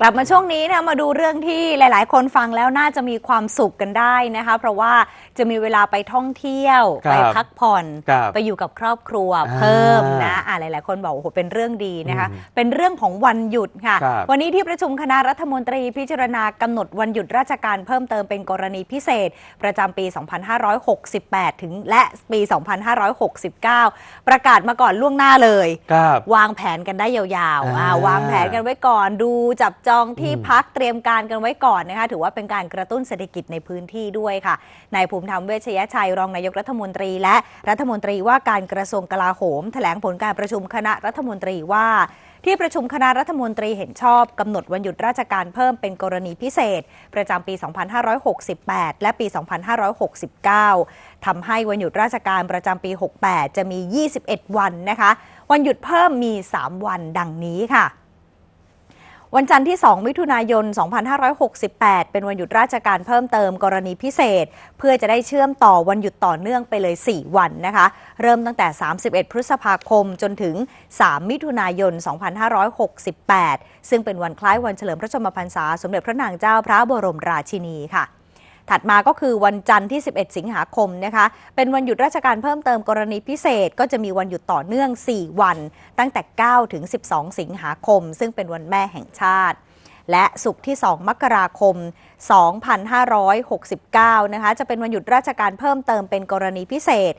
กลับมาช่วงนี้นะมาดูเรื่องที่หลาย ๆ คนฟังแล้วน่าจะมีความสุขกันได้นะคะ เพราะว่าจะมีเวลาไปท่องเที่ยว ครับไปพักผ่อน ครับไปอยู่กับครอบครัวอ่าเพิ่มนะอ่าหลาย ๆ คนบอกโอ้โหเป็นเรื่องดีนะคะ อืมเป็นเรื่องของวันหยุดค่ะ ครับวันนี้ที่ประชุมคณะรัฐมนตรีพิจารณากำหนดวันหยุดราชการเพิ่มเติมเป็นกรณีพิเศษ ประจำปี 2568 ถึงและปี 2569 ประกาศมาก่อนล่วงหน้าเลย ครับ วางแผนกันได้ยาวๆอ่าอ่าวางแผนกันไว้ก่อนดูจับจองที่อืมพักเตรียมการกันไว้ก่อนนะคะ ถือว่าเป็นการกระตุ้นเศรษฐกิจในพื้นที่ด้วยค่ะนายภูมิธรรมเวชยชัยรองนายกรัฐมนตรี และรัฐมนตรีว่าการกระทรวงกลาโหม แถลงผลการประชุมคณะรัฐมนตรีว่าที่ประชุมคณะรัฐมนตรีเห็นชอบกำหนดวันหยุดราชการเพิ่มเป็นกรณีพิเศษ ประจำปี 2568 และปี 2569 ทำให้วันหยุดราชการประจำปี 68 จะมี 21 วันนะคะ วันหยุดเพิ่มมี 3 วันดังนี้ค่ะ วันจันทร์ที่ 2 มิถุนายน 2568 เป็นวันหยุดราชการเพิ่มเติมกรณีพิเศษ เพื่อจะได้เชื่อมต่อวันหยุดต่อเนื่องไปเลย 4 วันนะคะ เริ่มตั้งแต่ 31 พฤษภาคมจนถึง 3 มิถุนายน 2568 ซึ่งเป็นวันคล้ายวันเฉลิมพระชนมพรรษา สมเด็จพระนางเจ้าพระบรมราชินีค่ะ ถัดมาก็คือวันจันทร์ที่ 11 สิงหาคมนะคะ เป็นวันหยุดราชการเพิ่มเติมกรณีพิเศษ ก็จะมีวันหยุดต่อเนื่อง 4 วัน ตั้งแต่ 9 ถึง 12 สิงหาคม ซึ่งเป็นวันแม่แห่งชาติ และศุกร์ที่ 2 มกราคม 2569 นะคะ จะเป็นวันหยุดราชการเพิ่มเติมเป็นกรณีพิเศษ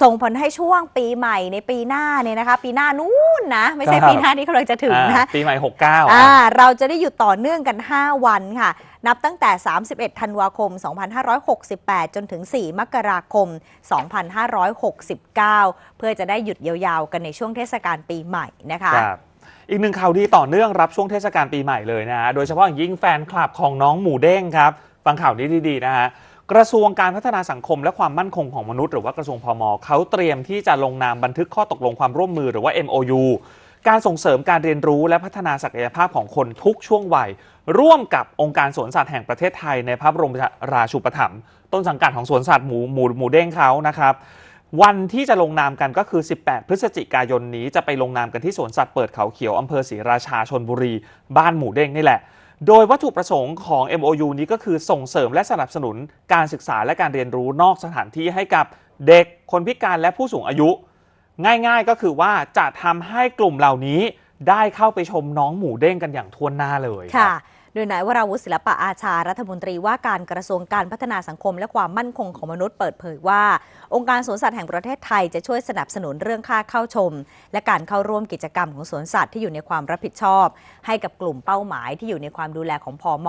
ส่งผลให้ช่วงปีใหม่ในปีหน้าเนี่ยนะคะ ปีหน้านู้นนะ ไม่ใช่ครับปีหน้านี้กำลังจะถึงนะอ่าปีใหม่ 69อ่าเราจะได้หยุดต่อเนื่องกัน 5 วันค่ะ นับตั้งแต่ 31 ธันวาคม 2568 จนถึง 4 มกราคม 2569 เพื่อจะได้หยุดยาวๆ กันในช่วงเทศกาลปีใหม่นะคะครับ อีกหนึ่งข่าวดีต่อเนื่องรับช่วงเทศกาลปีใหม่เลยนะฮะ โดยเฉพาะอย่างยิ่งแฟนคลับของน้องหมูเด้งครับ ฟังข่าวนี้ดีๆนะฮะ กระทรวงการพัฒนาสังคมและความมั่นคงของมนุษย์หรือว่ากระทรวงพมเขาเตรียมที่จะลงนามบันทึกข้อตกลงความร่วมมือหรือว่า MOU การส่งเสริมการเรียนรู้และพัฒนาศักยภาพของคนทุกช่วงวัย ร่วมกับองค์การสวนสัตว์แห่งประเทศไทยในพระบรมราชูปถัมภ์ต้นสังกัดของสวนสัตว์หมูหมูหมูเด้งเขานะครับ วันที่จะลงนามกันก็คือ 18 พฤศจิกายนนี้จะไปลงนามกันที่สวนสัตว์เปิดเขาเขียวอำเภอศรีราชาชนบุรี บ้านหมูเด้งนี่แหละ โดยวัตถุประสงค์ของ MOU นี้ก็คือส่งเสริมและสนับสนุนการศึกษาและการเรียนรู้นอกสถานที่ให้กับเด็ก คนพิการและผู้สูงอายุ ง่ายๆก็คือว่าจะทำให้กลุ่มเหล่านี้ได้เข้าไปชมน้องหมูเด้งกันอย่างทั่วหน้าเลยค่ะ โดยนายวราวุฒิศิลปะอาชารัฐมนตรีว่าการกระทรวงการพัฒนาสังคมและความมั่นคงของมนุษย์เปิดเผยว่า องค์การสวนสัตว์แห่งประเทศไทยจะช่วยสนับสนุนเรื่องค่าเข้าชม และการเข้าร่วมกิจกรรมของสวนสัตว์ที่อยู่ในความรับผิดชอบ ให้กับกลุ่มเป้าหมายที่อยู่ในความดูแลของพอม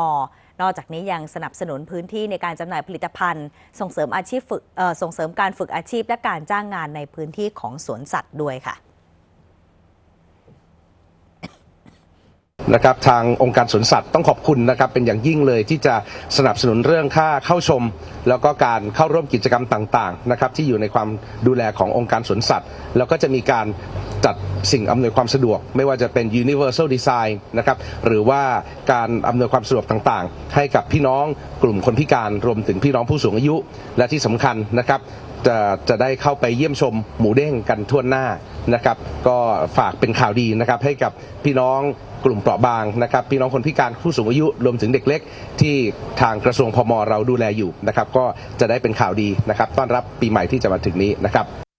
นอกจากนี้ยังสนับสนุนพื้นที่ในการจำหน่ายผลิตภัณฑ์ ส่งเสริมอาชีพฝึกส่งเสริมการฝึกอาชีพและการจ้างงานในพื้นที่ของสวนสัตว์ด้วยค่ะ นะครับทางองค์การสวนสัตว์ต้องขอบคุณนะครับเป็นอย่างยิ่งเลยที่จะสนับสนุนเรื่องค่าเข้าชม แล้วก็การเข้าร่วมกิจกรรมต่างๆนะครับที่อยู่ในความดูแลขององค์การสวนสัตว์ แล้วก็จะมีการ จัดสิ่งอำนวยความสะดวก ไม่ว่าจะเป็น universal design นะครับหรือว่าการอำนวยความสะดวกต่างๆ ให้กับพี่น้องกลุ่มคนพิการรวมถึงพี่น้องผู้สูงอายุ และที่สำคัญนะครับจะจะได้เข้าไปเยี่ยมชมหมูเด้งกันทั่วหน้านะครับ ก็ฝากเป็นข่าวดีนะครับให้กับพี่น้องกลุ่มเปราะบางนะครับพี่น้องคนพิการผู้สูงอายุรวมถึงเด็กเล็ก ที่ทางกระทรวงพมเราดูแลอยู่นะครับ ก็จะได้เป็นข่าวดีนะครับ ต้อนรับปีใหม่ที่จะมาถึงนี้นะครับ